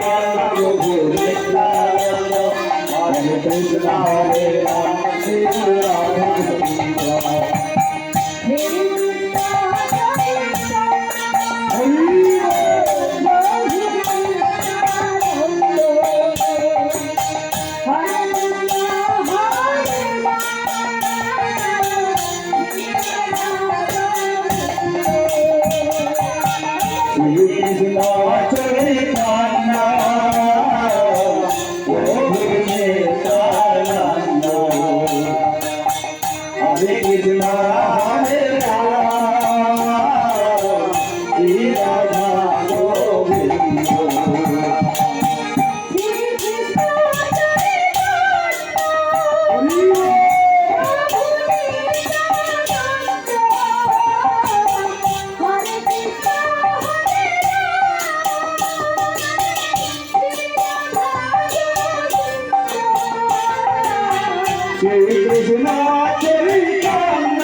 Krishna Hare Rama Hare Krishna Hare Rama Shri Krishna Chaitanya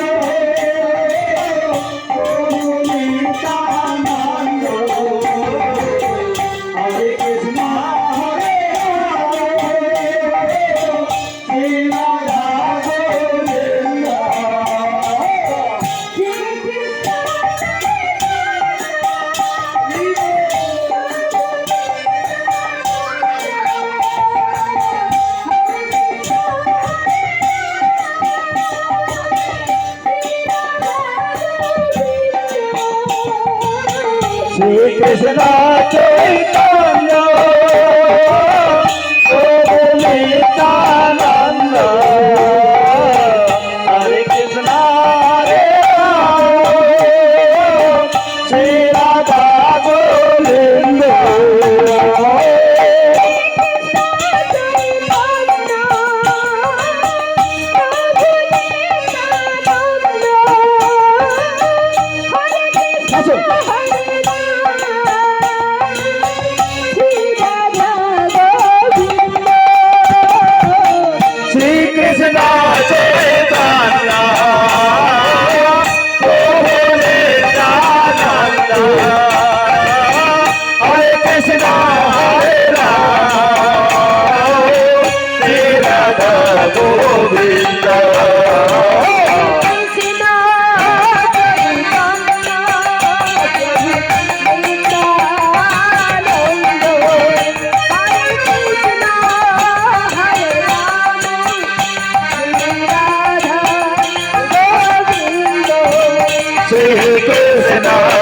Se precisar, te না